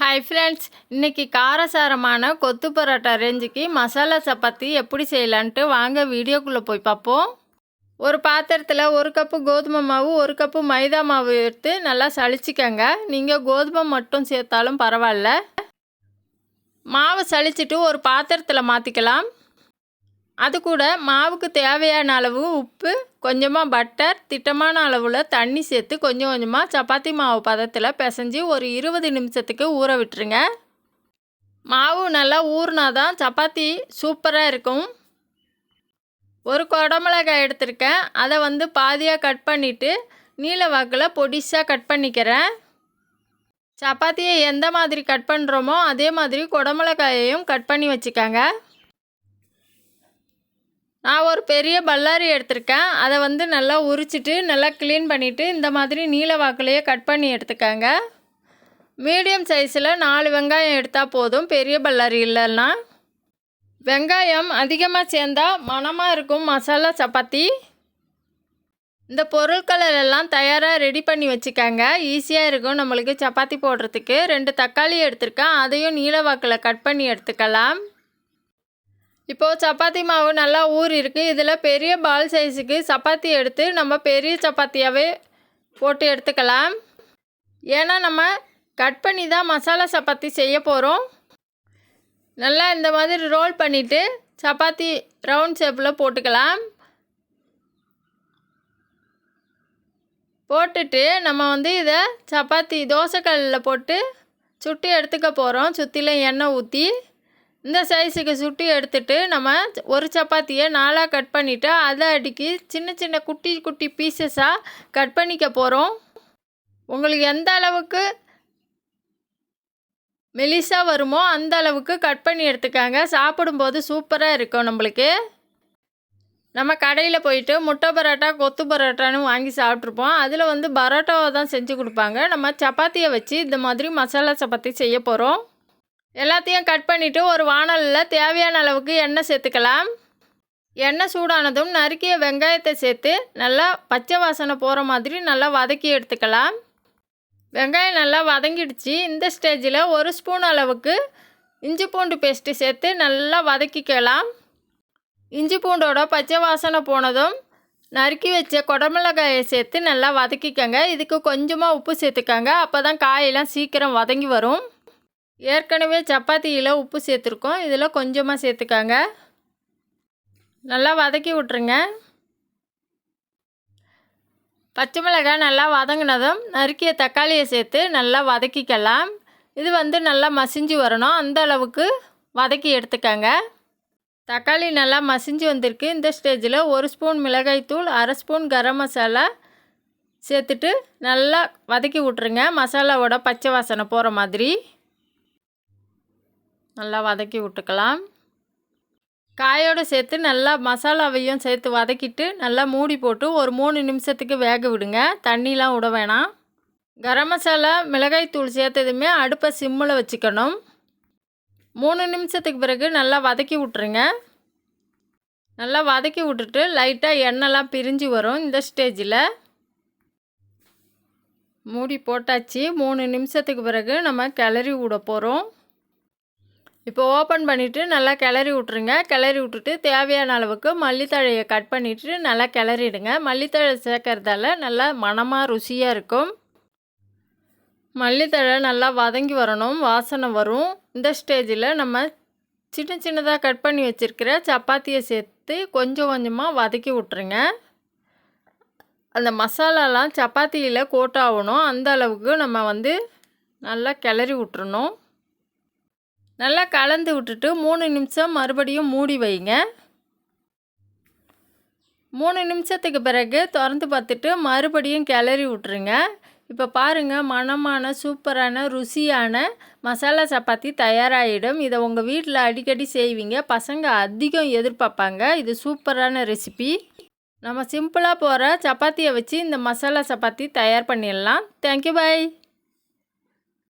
Hi friends இன்றைக்கி காரசாரமான கொத்து பரோட்டா ரேஞ்சுக்கு மசாலா சப்பாத்தி எப்படி செய்யலான்ட்டு வாங்க வீடியோக்குள்ளே போய் பார்ப்போம். ஒரு பாத்திரத்தில் ஒரு கப்பு கோதுமை மாவு ஒரு கப்பு மைதா மாவு எடுத்து நல்லா சளிச்சிக்கங்க. நீங்கள் கோதுமை மட்டும் சேர்த்தாலும் பரவாயில்ல. மாவு சளிச்சிட்டு ஒரு பாத்திரத்தில் மாற்றிக்கலாம் அது கூட மாவுக்கு தேவையான அளவு உப்பு கொஞ்சமாக பட்டர் திட்டமான அளவில் தண்ணி சேர்த்து கொஞ்சம் கொஞ்சமாக சப்பாத்தி மாவு பதத்தில் பிசைஞ்சு ஒரு இருபது நிமிஷத்துக்கு ஊற விட்டுருங்க. மாவு நல்லா ஊறினா தான் சப்பாத்தி சூப்பராக இருக்கும். ஒரு குடமிளகாய் எடுத்திருக்கேன். அதை வந்து பாதியாக கட் பண்ணிவிட்டு நீல வாக்கில் பொடிசாக கட் பண்ணிக்கிறேன். சப்பாத்தியை எந்த மாதிரி கட் பண்ணுறோமோ அதே மாதிரி குடமிளகாயையும் கட் பண்ணி வச்சுக்கோங்க. நான் ஒரு பெரிய பல்லாரி எடுத்திருக்கேன். அதை வந்து நல்லா உரிச்சிட்டு நல்லா க்ளீன் பண்ணிவிட்டு இந்த மாதிரி நீல வாக்கிலேயே கட் பண்ணி எடுத்துக்கோங்க. மீடியம் சைஸில் நாலு வெங்காயம் எடுத்தால் போதும். பெரிய பல்லாரி இல்லைன்னா. வெங்காயம் அதிகமாக சேர்ந்தால் மணமாக இருக்கும் மசாலா சப்பாத்தி. இந்த பொருட்களை எல்லாம் தயாராக ரெடி பண்ணி வச்சுக்கோங்க. ஈஸியாக இருக்கும் நம்மளுக்கு சப்பாத்தி போடுறதுக்கு. ரெண்டு தக்காளி எடுத்திருக்கேன். அதையும் நீல வாக்கில் கட் பண்ணி எடுத்துக்கலாம். இப்போது சப்பாத்தி மாவு நல்லா ஊறி இருக்குது இதில் பெரிய பால் சைஸுக்கு சப்பாத்தி எடுத்து நம்ம பெரிய சப்பாத்தியாகவே போட்டு எடுத்துக்கலாம். ஏன்னா நம்ம கட் பண்ணி தான் மசாலா சப்பாத்தி செய்ய போகிறோம் நல்லா இந்த மாதிரி ரோல் பண்ணிவிட்டு சப்பாத்தி ரவுண்ட் ஷேப்பில் போட்டுக்கலாம். போட்டுட்டு நம்ம வந்து இதை சப்பாத்தி தோசைக்கல்லில் போட்டு சுட்டி எடுத்துக்க போகிறோம் சுற்றிலும் எண்ணெய் ஊற்றி இந்த சைஸுக்கு சுட்டி எடுத்துட்டு நம்ம ஒரு சப்பாத்தியை நாலாக கட் பண்ணிவிட்டு அதை அடிக்கி சின்ன சின்ன குட்டி குட்டி பீசஸாக கட் பண்ணிக்க போகிறோம் உங்களுக்கு எந்த அளவுக்கு மெலிசாக வருமோ அந்த அளவுக்கு கட் பண்ணி எடுத்துக்காங்க. சாப்பிடும்போது சூப்பராக இருக்கும் நம்மளுக்கு. நம்ம கடையில் போயிட்டு முட்டை பரோட்டா கொத்து பரோட்டான்னு வாங்கி சாப்பிட்ருப்போம் அதில் வந்து பரோட்டாவை தான் செஞ்சு கொடுப்பாங்க. நம்ம சப்பாத்தியை வச்சு இந்த மாதிரி மசாலா சப்பாத்தி செய்ய போகிறோம் எல்லாத்தையும் கட் பண்ணிவிட்டு ஒரு வானலில் தேவையான அளவுக்கு எண்ணெய் சேர்த்துக்கலாம். எண்ணெய் சூடானதும் நறுக்கிய வெங்காயத்தை சேர்த்து நல்லா பச்சை வாசனை போகிற மாதிரி நல்லா வதக்கி எடுத்துக்கலாம். வெங்காயம் நல்லா வதங்கிடுச்சு. இந்த ஸ்டேஜில் ஒரு ஸ்பூன் அளவுக்கு இஞ்சி பூண்டு பேஸ்ட்டு சேர்த்து நல்லா வதக்கிக்கலாம். இஞ்சி பூண்டோட பச்சை வாசனை போனதும் நறுக்கி வச்ச குடமிளகாயை சேர்த்து நல்லா வதக்கிக்கங்க. இதுக்கு கொஞ்சமாக உப்பு சேர்த்துக்கோங்க. அப்போ தான் காயெல்லாம் சீக்கிரம் வதங்கி வரும். ஏற்கனவே சப்பாத்தியில் உப்பு சேர்த்துருக்கோம். இதில் கொஞ்சமாக சேர்த்துக்காங்க. நல்லா வதக்கி விட்ருங்க பச்சை மிளகாய் நல்லா வதங்கினதும் நறுக்கிய தக்காளியை சேர்த்து நல்லா வதக்கிக்கலாம். இது வந்து நல்லா மசிஞ்சு வரணும். அந்த அளவுக்கு வதக்கி எடுத்துக்கங்க. தக்காளி நல்லா மசிஞ்சு வந்திருக்கு. இந்த ஸ்டேஜில் ஒரு ஸ்பூன் மிளகாய்த்தூள் அரை ஸ்பூன் கரம் மசாலா சேர்த்துட்டு நல்லா வதக்கி விட்ருங்க மசாலாவோட பச்சை வாசனை போகிற மாதிரி. நல்லா வதக்கி விட்டுக்கலாம். காயோடு சேர்த்து நல்லா மசாலாவையும் சேர்த்து வதக்கிட்டு நல்லா மூடி போட்டு ஒரு மூணு நிமிஷத்துக்கு வேக விடுங்க. தண்ணிலாம் விட வேணாம். கரம் மசாலா மிளகாய் தூள் சேர்த்ததுமே அடுப்பை சிம்மில் வச்சுக்கணும். மூணு நிமிஷத்துக்கு பிறகு நல்லா வதக்கி விட்ருங்க நல்லா வதக்கி விட்டுட்டு லைட்டாக எண்ணெய்லாம் பிரிஞ்சு வரும் இந்த ஸ்டேஜில். மூடி போட்டாச்சு. மூணு நிமிஷத்துக்கு பிறகு நம்ம கிளறி விட போகிறோம். இப்போ ஓப்பன் பண்ணிவிட்டு நல்லா கிளறி விட்ருங்க கிளறி விட்டுட்டு தேவையான அளவுக்கு மல்லித்தழையை கட் பண்ணிவிட்டு நல்லா கிளறிடுங்க. மல்லித்தழை சேர்க்கறதால நல்லா மனமாக ருசியாக இருக்கும். மல்லித்தழை நல்லா வதங்கி வரணும். வாசனை வரும். இந்த ஸ்டேஜில் நம்ம சின்ன சின்னதாக கட் பண்ணி வச்சுருக்கிற சப்பாத்தியை சேர்த்து கொஞ்சம் கொஞ்சமாக வதக்கி விட்ருங்க அந்த மசாலாலாம் சப்பாத்தியில் கோட்டாகணும். அந்த அளவுக்கு நம்ம வந்து நல்லா கிளறி விட்டுறணும். நல்லா கலந்து விட்டுட்டு மூணு நிமிஷம் மறுபடியும் மூடி வைங்க. மூணு நிமிஷத்துக்கு பிறகு திறந்து பார்த்துட்டு மறுபடியும் கிளறி விட்ருங்க இப்போ பாருங்கள் மணமான சூப்பரான ருசியான மசாலா சப்பாத்தி தயாராகிடும் இதை உங்கள் வீட்டில் அடிக்கடி செய்வீங்க. பசங்க அதிகம் எதிர்பார்ப்பாங்க. இது சூப்பரான ரெசிபி. நம்ம சிம்பிளாக போகிற சப்பாத்தியை வச்சு இந்த மசாலா சப்பாத்தி தயார் பண்ணிடலாம். Thank you bye